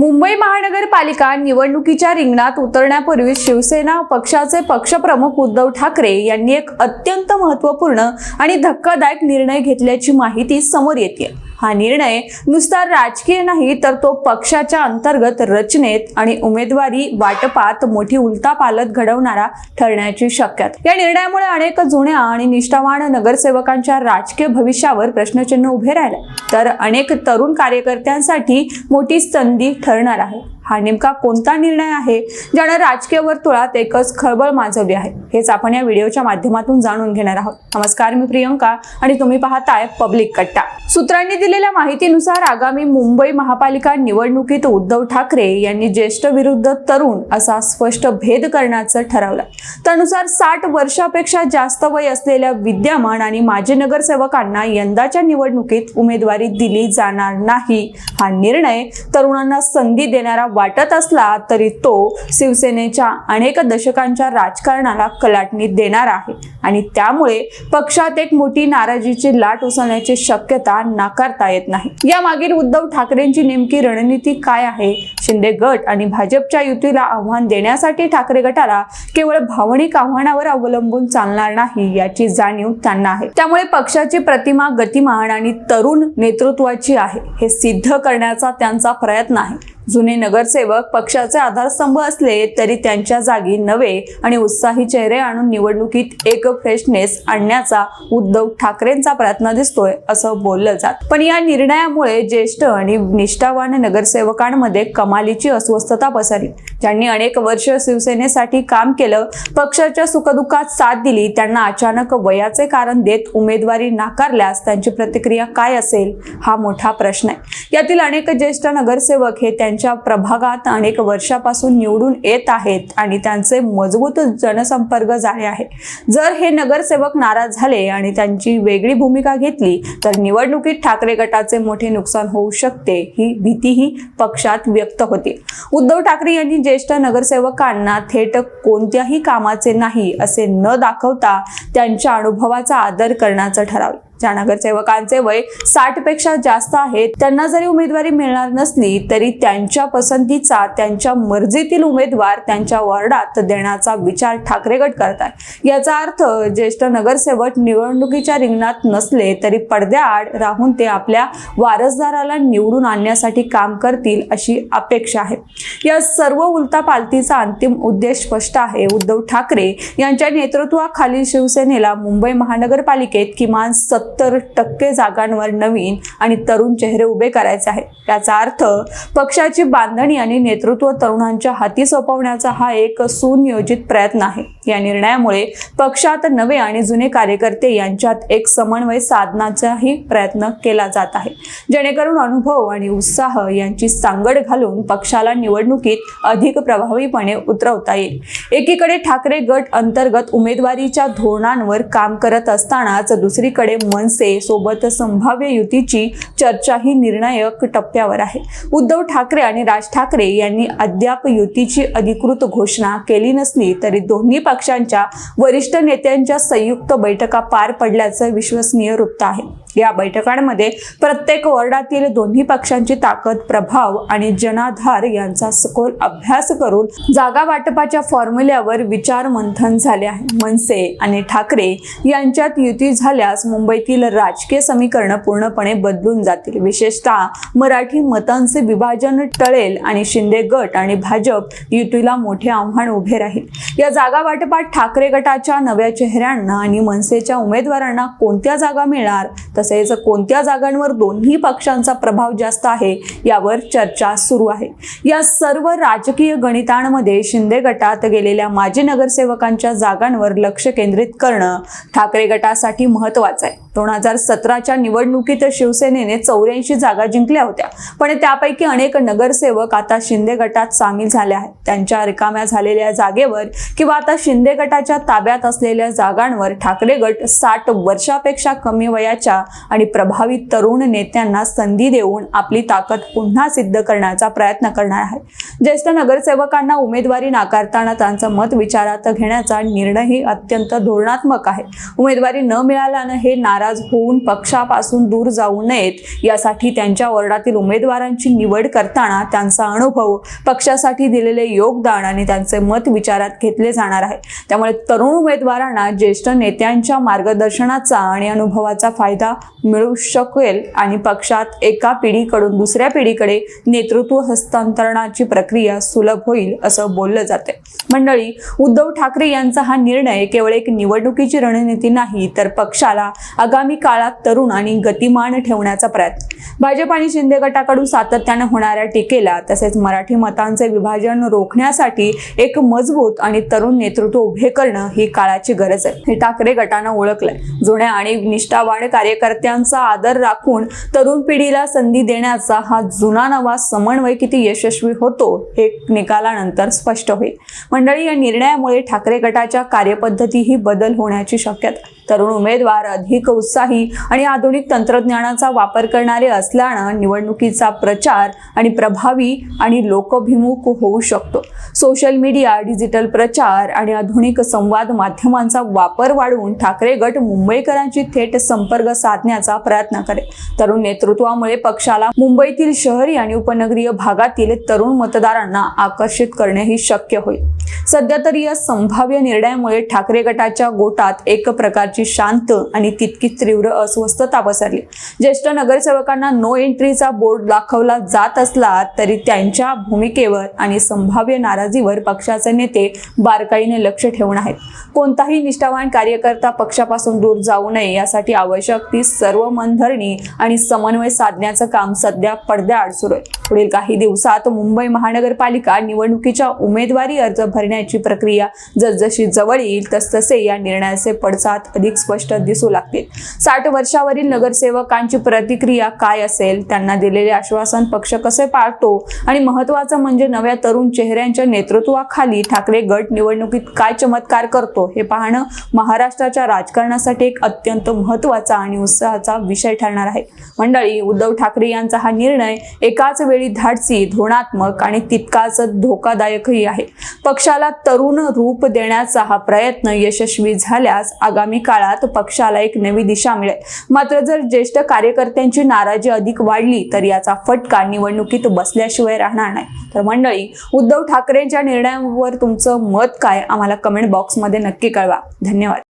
मुंबई महानगरपालिका निवडणुकीच्या रिंगणात उतरण्यापूर्वी शिवसेना पक्षाचे पक्षप्रमुख उद्धव ठाकरे यांनी एक अत्यंत महत्त्वपूर्ण आणि धक्कादायक निर्णय घेतल्याची माहिती समोर येते हा निर्णय नुसता राजकीय नाही तर तो पक्षाच्या अंतर्गत रचनेत आणि उमेदवारी वाटपात मोठी उलतापालत घडवणारा ठरण्याची शक्यता. या निर्णयामुळे अनेक जुन्या आणि निष्ठावान नगरसेवकांच्या राजकीय भविष्यावर प्रश्नचिन्ह उभे राहिले. तर अनेक तरुण कार्यकर्त्यांसाठी मोठी संधी ठरणार आहे. हा नेमका कोणता निर्णय आहे? ज्यानं राजकीय वर्तुळात एकच खळबळ माजवली आहे. हेच आपण या व्हिडिओच्या माध्यमातून जाणून घेणार आहोत. नमस्कार मी प्रियंका आणि तुम्ही पाहताय पब्लिक कट्टा. सूत्रांनी दिलेल्या माहितीनुसार आगामी मुंबई महापालिका निवडणुकीत उद्धव ठाकरे यांनी ज्येष्ठ विरुद्ध तरुण असा स्पष्ट भेद करण्याचं ठरवलं. त्यानुसार साठ वर्षापेक्षा जास्त वय असलेल्या विद्यमान आणि माजी नगरसेवकांना यंदाच्या निवडणुकीत उमेदवारी दिली जाणार नाही. हा निर्णय तरुणांना संधी देणारा वाटत असला तरी तो शिवसेनेच्या अनेक दशकांच्या राजकारणाला कलाटणी देणार आहे. आणि त्यामुळे पक्षात एक मोठी नाराजीची लाट उसळण्याची शक्यता नाकारता येत नाही. या मागील उद्धव ठाकरेंची नेमकी रणनीती काय आहे? शिंदे गट आणि भाजपच्या युतीला आव्हान देण्यासाठी ठाकरे गटाला केवळ भावनिक आव्हानावर अवलंबून चालणार नाही याची जाणीव त्यांना आहे. त्यामुळे पक्षाची प्रतिमा गतिमान आणि तरुण नेतृत्वाची आहे. हे सिद्ध करण्याचा त्यांचा प्रयत्न आहे. जुने नगरसेवक पक्षाचे आधारस्तंभ असले तरी त्यांच्या जागी नवे आणि उत्साही चेहरे आणून निवडणुकीत एक फ्रेशनेस आणण्याचा उद्धव ठाकरेंचा प्रयत्न दिसतोय असं बोललं जात. पण या निर्णयामुळे ज्येष्ठ आणि निष्ठावान नगरसेवकांमध्ये कमालीची अस्वस्थता पसरली. ज्यांनी अनेक वर्ष शिवसेनेसाठी काम केलं पक्षाच्या सुखदुःखात साथ दिली त्यांना अचानक वयाचे कारण देत उमेदवारी नाकारल्यास त्यांची प्रतिक्रिया काय असेल हा मोठा प्रश्न आहे. यातील अनेक ज्येष्ठ नगरसेवक हे त्यांच्या प्रभागात अनेक वर्षापासून निवडून येत आहेत आणि त्यांचे मजबूत जनसंपर्क झाले आहे. जर हे नगरसेवक नाराज झाले आणि त्यांची वेगळी भूमिका घेतली तर निवडणुकीत ठाकरे गटाचे मोठे नुकसान होऊ शकते ही भीतीही पक्षात व्यक्त होते. उद्धव ठाकरे यांनी ज्येष्ठ नगरसेवकांना थेट कोणत्याही कामाचे नाही असे न दाखवता त्यांच्या अनुभवाचा आदर करण्याचं ठरवलं. ज्या नगरसेवकांचे वय साठपेक्षा जास्त आहे. त्यांना जरी उमेदवारी मिळणार नसली तरी त्यांच्या पसंतीचा त्यांच्या मर्जीतील उमेदवार त्यांच्या वॉर्डात देण्याचा विचार ठाकरे गट करत आहे याचा अर्थ ज्येष्ठ नगरसेवक निवडणुकीच्या रिंगणात नसले तरी पडद्याआड राहून ते आपल्या वारसदाराला निवडून आणण्यासाठी काम करतील अशी अपेक्षा आहे. या सर्व उलतापालतीचा अंतिम उद्देश स्पष्ट आहे. उद्धव ठाकरे यांच्या नेतृत्वाखालील शिवसेनेला मुंबई महानगरपालिकेत किमान सत्तर टक्के जागांवर नवीन आणि तरुण चेहरे उभे करायचे आहे त्याचा अर्थ पक्षाची बांधणी आणि नेतृत्व तरुणांच्या हाती सोपवण्याचा हा एक सुनियोजित प्रयत्न आहे. या निर्णयामुळे पक्षात नवे आणि जुने कार्यकर्ते यांच्यात एक समन्वय साधण्याचाही प्रयत्न केला जात आहे. जेणेकरून अनुभव आणि उत्साह यांची सांगड घालून पक्षाला निवडणुकीत अधिक प्रभावीपणे उतरवता येईल. एकीकडे ठाकरे गट अंतर्गत उमेदवारीच्या धोरणांवर काम करत असतानाच दुसरीकडे मनसे सोबत संभाव्य युतीची चर्चाही निर्णायक टप्प्यावर आहे. उद्धव ठाकरे आणि राज ठाकरे यांनी अद्याप युतीची अधिकृत घोषणा केली नसली तरी दोन्ही पक्षांच्या वरिष्ठ नेत्यांच्या संयुक्त बैठका पार पडल्याचं विश्वसनीय वृत्त आहे. या बैठकांमध्ये प्रत्येक वॉर्डातील दोन्ही पक्षांची ताकद प्रभाव आणि जनाधार यांचा सखोल अभ्यास करून जागा वाटपाच्या फॉर्म्युल्यावर विचार मंथन झाले आहे. मनसे आणि ठाकरे यांच्यात युती झाल्यास मुंबईतील राजकीय समीकरण पूर्णपणे बदलून जातील. विशेषतः मराठी मतांचे विभाजन टळेल आणि शिंदे गट आणि भाजप युतीला मोठे आव्हान उभे राहील. या जागा वाटपात ठाकरे गटाच्या नव्या चेहऱ्यांना आणि मनसेच्या उमेदवारांना कोणत्या जागा मिळणार? तसेच कोणत्या जागांवर दोन्ही पक्षांचा प्रभाव जास्त आहे यावर चर्चा सुरू आहे. या सर्व राजकीय गणितांमध्ये शिंदे गटात गेलेल्या माजी नगरसेवकांच्या जागांवर लक्ष केंद्रित करणं ठाकरे गटासाठी महत्वाचं आहे. दोन हजार सतराच्या निवडणुकीत शिवसेनेने चौऱ्याऐंशी जागा जिंकल्या होत्या. पण त्यापैकी अनेक नगरसेवक आता शिंदे गटात सामील झाले आहेत. त्यांच्या रिकाम्या झालेल्या जागेवर किंवा आता शिंदे गटाच्या ताब्यात असलेल्या जागांवर ठाकरे गट साठ वर्षापेक्षा कमी वयाच्या आणि प्रभावी तरुण नेत्यांना संधी देऊन आपली ताकद पुन्हा सिद्ध करण्याचा प्रयत्न करणार आहे ज्येष्ठ नगरसेवकांना उमेदवारी नाकारताना त्यांचं मत विचारात घेण्याचा निर्णयही अत्यंत धोरणात्मक आहे. उमेदवारी न मिळाल्यानं हे नार नाराज होऊन पक्षापासून दूर जाऊ नयेत यासाठी त्यांच्या वॉर्डातील उमेदवारांची निवड करताना त्यांचा अनुभव पक्षासाठी दिलेले योगदान आणि त्यांचे मत विचारात घेतले जाणार आहे. त्यामुळे तरुण उमेदवारांना ज्येष्ठ नेत्यांच्या मार्गदर्शनाचा आणि अनुभवाचा फायदा मिळू शकेल आणि पक्षात एका पिढीकडून दुसऱ्या पिढीकडे नेतृत्व हस्तांतरणाची प्रक्रिया सुलभ होईल असं बोललं जाते मंडळी उद्धव ठाकरे यांचा हा निर्णय केवळ एक निवडणुकीची रणनीती नाही तर पक्षाला आगामी काळात तरुण आणि गतिमान ठेवण्याचा प्रयत्न. भाजप आणि शिंदे गटाकडून सातत्याने होणाऱ्या टीकेला तसेच मराठी मतांचे विभाजन रोखण्यासाठी एक मजबूत आणि तरुण नेतृत्व उभे करणं ही काळाची गरज आहे. हे ठाकरे गटानं ओळखलंय. जुन्या आणि निष्ठावान कार्यकर्त्यांचा आदर राखून तरुण पिढीला संधी देण्याचा हा जुना नवा समन्वय किती यशस्वी होतो हे निकालानंतर स्पष्ट होईल. मंडळी या निर्णयामुळे ठाकरे गटाच्या कार्यपद्धतीही बदल होण्याची शक्यता तरुण उमेदवार अधिक उत्साही आणि आधुनिक तंत्रज्ञानाचा वापर करणारे असल्यानं निवडणुकीचा प्रचार आणि प्रभावी आणि लोकभिमुख होऊ शकतो. सोशल मीडिया डिजिटल प्रचार आणि आधुनिक संवाद माध्यमांचा वापर वाढवून ठाकरे गट मुंबईकरांची थेट संपर्क साधण्याचा प्रयत्न करेल. तरुण नेतृत्वामुळे पक्षाला मुंबईतील शहरी आणि उपनगरीय भागातील तरुण मतदारांना आकर्षित करणेही शक्य होईल. सध्या तरी या संभाव्य निर्णयामुळे ठाकरे गटाच्या गोटात एक प्रकारची शांत आणि तितकीच तीव्र अस्वस्थता पसरली. ज्येष्ठ नगरसेवकांना नो एंट्रीचा बोर्ड दाखवला जात असला तरी त्यांच्या भूमिकेवर आणि संभाव्य नाराजीवर पक्षाचे नेते बारकाईने लक्ष ठेवून आहेत. कोणताही निष्ठावान कार्यकर्ता पक्षापासून दूर जाऊ नये यासाठी आवश्यक ती सर्व मनधरणी आणि समन्वय साधण्याचं काम सध्या पडद्याआड सुरू आहे. पुढील काही दिवसात मुंबई महानगरपालिका निवडणुकीच्या उमेदवारी अर्ज भरण्याची प्रक्रिया जसजशी जवळ येईल तसतसे या निर्णयाचे पडसाद अधिक स्पष्ट दिसू लागतील. साठ वर्षावरील नगरसेवकांची प्रतिक्रिया काय असेल? त्यांना दिलेले आश्वासन पक्ष कसे पाळतो? आणि महत्वाचं म्हणजे नव्या तरुण चेहऱ्यांच्या नेतृत्वाखाली ठाकरे गट निवडणुकीत काय चमत्कार करतो? हे पाहणं महाराष्ट्राच्या राजकारणासाठी एक अत्यंत महत्त्वाचा आणि उत्साहाचा विषय ठरणार आहे. मंडळी उद्धव ठाकरे यांचा हा निर्णय एकाच वेळी धाडसी धोरणात्मक आणि तितकाच धोकादायकही आहे. पक्ष पक्षाला तरुण रूप देण्याचा हा प्रयत्न यशस्वी झाल्यास आगामी काळात पक्षाला एक नवी दिशा मिळेल. मात्र जर ज्येष्ठ कार्यकर्त्यांची नाराजी अधिक वाढली तर याचा फटका निवडणुकीत बसल्याशिवाय राहणार नाही. तर मंडळी उद्धव ठाकरेंच्या निर्णयावर तुमचं मत काय? आम्हाला कमेंट बॉक्समध्ये नक्की कळवा. धन्यवाद.